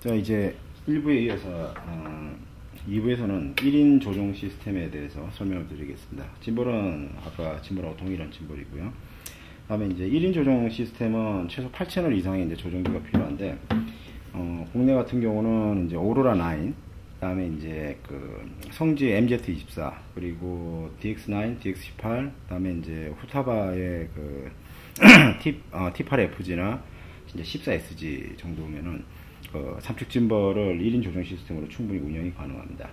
자 이제 1부에 이어서 어, 2부에서는 1인 조종 시스템에 대해서 설명을 드리겠습니다. 짐볼은 아까 짐볼하고 동일한 짐볼이고요. 다음에 이제 1인 조종 시스템은 최소 8채널 이상의 이제 조종기가 필요한데 어, 국내 같은 경우는 이제 오로라 9 다음에 이제 그 성지 MZ24 그리고 DX9, DX18 다음에 이제 후타바의 그 T, 어, T8FG나 이제 14SG 정도면은 그 삼축 짐벌을 1인 조종 시스템으로 충분히 운영이 가능합니다.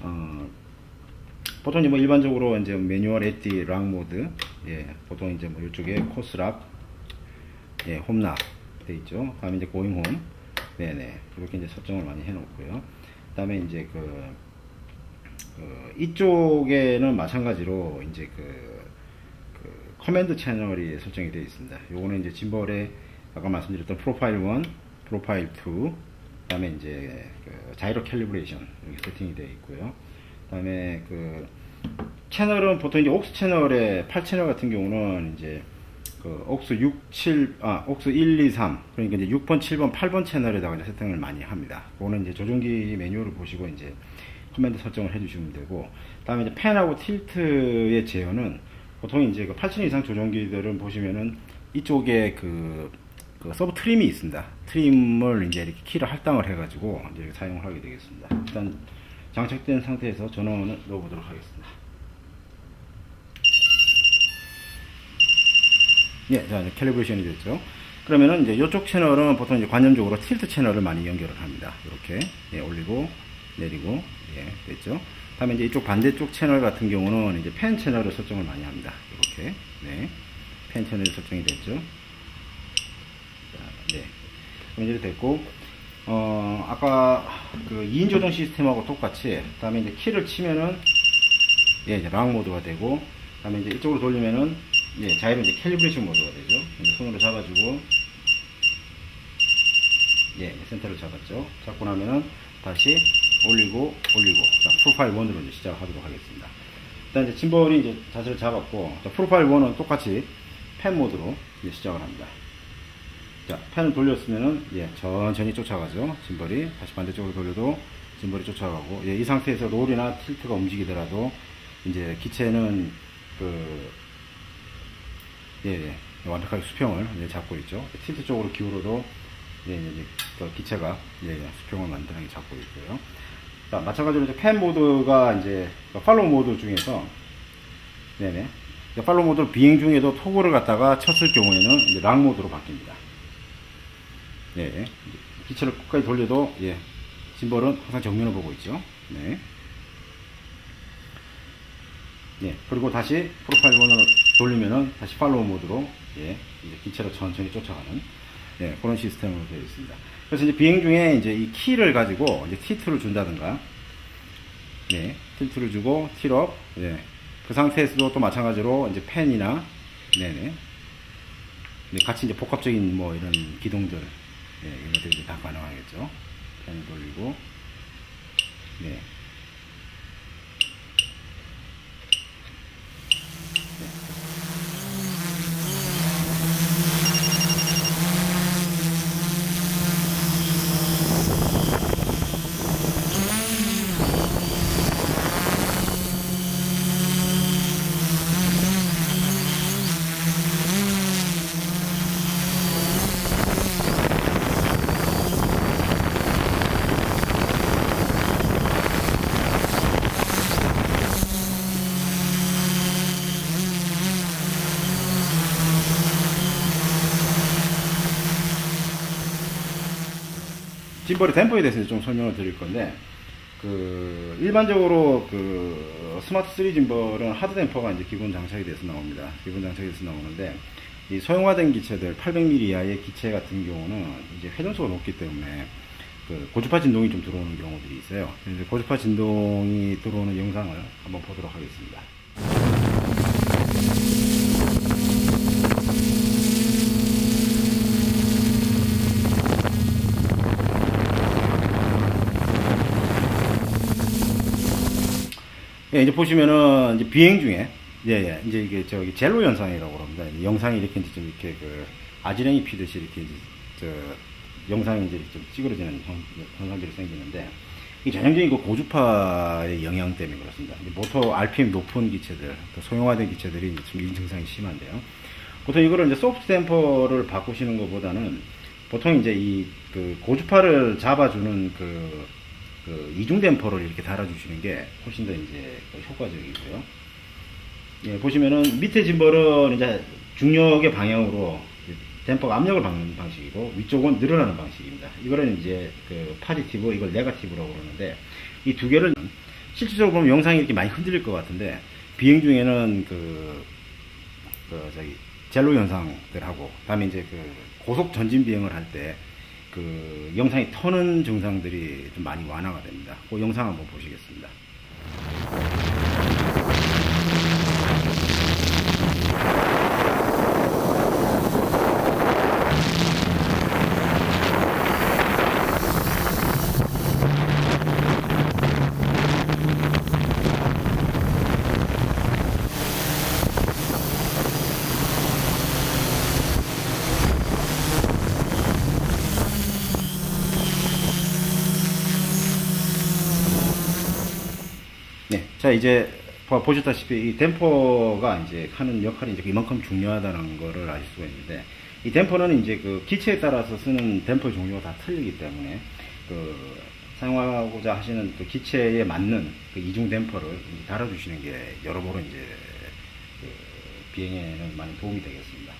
어, 보통 이제 뭐 일반적으로 이제 매뉴얼 에티 락 모드, 예, 보통 이제 뭐 이쪽에 코스락, 예, 홈락 돼 있죠. 다음에 이제 고잉 홈, 네네 이렇게 이제 설정을 많이 해놓고요. 그다음에 이제 그, 그 이쪽에는 마찬가지로 이제 그, 그 커맨드 채널이 설정이 되어 있습니다. 요거는 이제 짐벌에 아까 말씀드렸던 프로파일 1, 프로파일 2, 그다음에 이제 그 자이로 캘리브레이션 이렇게 세팅이 되어 있고요. 그다음에 그 채널은 보통 이제 옥스 채널의 8채널 같은 경우는 이제 그 옥스 6, 7, 아, 옥스 1, 2, 3. 그러니까 이제 6번, 7번, 8번 채널에다가 이제 세팅을 많이 합니다. 그거는 이제 조종기 매뉴얼을 보시고 이제 커맨드 설정을 해주시면 되고, 다음에 이제 펜하고 틸트의 제어는 보통 이제 그 8천 이상 조종기들은 보시면은 이쪽에 그, 그 서브 트림이 있습니다. 트림을 이제 이렇게 키를 할당을 해가지고 이제 사용을 하게 되겠습니다. 일단 장착된 상태에서 전원을 넣어보도록 하겠습니다. 예, 자, 캘리브레이션이 됐죠. 그러면은 이제 이쪽 채널은 보통 이제 관념적으로 틸트 채널을 많이 연결을 합니다. 이렇게 예, 올리고 내리고 예, 됐죠. 다음에 이제 이쪽 반대쪽 채널 같은 경우는 이제 펜 채널을 설정을 많이 합니다. 이렇게 네, 펜 채널이 설정이 됐죠. 자, 네, 이제 됐고 어, 아까 그 2인 조정 시스템하고 똑같이 다음에 이제 키를 치면은 예, 이제 락 모드가 되고 다음에 이제 이쪽으로 돌리면은 예, 자이로 이제 캘리브레이션 모드가 되죠. 이제 손으로 잡아주고, 예, 센터를 잡았죠. 잡고 나면은 다시 올리고, 올리고. 자, 프로파일 1으로 이제 시작하도록 하겠습니다. 일단 이제 짐벌이 이제 자세를 잡았고, 자, 프로파일 1은 똑같이 펜 모드로 시작을 합니다. 자, 펜을 돌렸으면은, 예, 천천히 쫓아가죠. 짐벌이. 다시 반대쪽으로 돌려도 짐벌이 쫓아가고, 예, 이 상태에서 롤이나 틸트가 움직이더라도, 이제 기체는 그, 예, 예. 완벽하게 수평을 예, 잡고 있죠. 틸트 쪽으로 기울어도 예, 그 기체가 예, 수평을 만드는 게 잡고 있고요. 자, 마찬가지로 이제 펜 모드가 이제 팔로우 모드 중에서 네네 팔로우 모드 비행 중에도 토글을 갖다가 쳤을 경우에는 이제 락 모드로 바뀝니다. 예, 기체를 끝까지 돌려도 예, 짐벌은 항상 정면을 보고 있죠. 네. 예, 그리고 다시 프로파일 번호를 돌리면은 다시 팔로우 모드로 예, 이제 기체로 천천히 쫓아가는 예, 그런 시스템으로 되어 있습니다. 그래서 이제 비행 중에 이제 이 키를 가지고 이제 T2를 준다든가 예, 틸트를 주고 틸업 예, 그 상태에서도 또 마찬가지로 이제 펜이나 네네. 네, 같이 이제 복합적인 뭐 이런 기동들 예, 이런 것들이 다 가능하겠죠. 펜을 돌리고 네. 짐벌의 댐퍼에 대해서 좀 설명을 드릴 건데 그 일반적으로 그 스마트 3 짐벌은 하드 댐퍼가 이제 기본 장착이 돼서 나옵니다. 기본 장착이 돼서 나오는데 이 소형화된 기체들 800mm 이하의 기체 같은 경우는 이제 회전수가 높기 때문에 그 고주파 진동이 좀 들어오는 경우들이 있어요. 그래서 고주파 진동이 들어오는 영상을 한번 보도록 하겠습니다. 예, 이제 보시면은 이제 비행 중에 예, 예, 이제 이게 저기 젤로 현상이라고 합니다. 영상이 이렇게 이제 좀 이렇게 그 아지랭이 피듯이 이렇게 이제 저 영상이 이제 좀 찌그러지는 현- 현상들이 생기는데 이 전형적인 그 고주파의 영향 때문에 그렇습니다. 모터 RPM 높은 기체들, 또 소형화된 기체들이 좀 이런 증상이 심한데요. 보통 이거를 이제 소프트 댐퍼를 바꾸시는 것보다는 보통 이제 이 그 고주파를 잡아주는 그, 그 이중 댐퍼를 이렇게 달아주시는 게 훨씬 더 이제 그 효과적이고요. 예, 보시면은 밑에 짐벌은 이제 중력의 방향으로 댐퍼가 압력을 받는 방식이고 위쪽은 늘어나는 방식입니다. 이거는 이제 그 파지티브, 이걸 네가티브라고 그러는데 이 두 개를 실질적으로 보면 영상이 이렇게 많이 흔들릴 것 같은데 비행 중에는 그, 그 저기 젤로 현상들하고 그다음에 이제 그 고속 전진 비행을 할때 그 영상이 터는 증상들이 좀 많이 완화가 됩니다. 그 영상 한번 보시겠습니다. 네. 자, 이제 보- 보셨다시피 이 댐퍼가 이제 하는 역할이 이제 이만큼 중요하다는 거를 아실 수가 있는데 이 댐퍼는 이제 그 기체에 따라서 쓰는 댐퍼 종류가 다 틀리기 때문에 그 사용하고자 하시는 그 기체에 맞는 그 이중 댐퍼를 달아주시는 게 여러모로 이제 그 비행에는 많이 도움이 되겠습니다.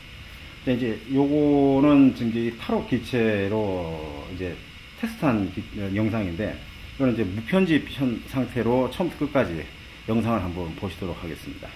이제 요거는 지금 타로 기체로 이제 테스트한 기- 어, 영상인데 이거는 이제 무편집 현 상태로 처음부터 끝까지 영상을 한번 보시도록 하겠습니다.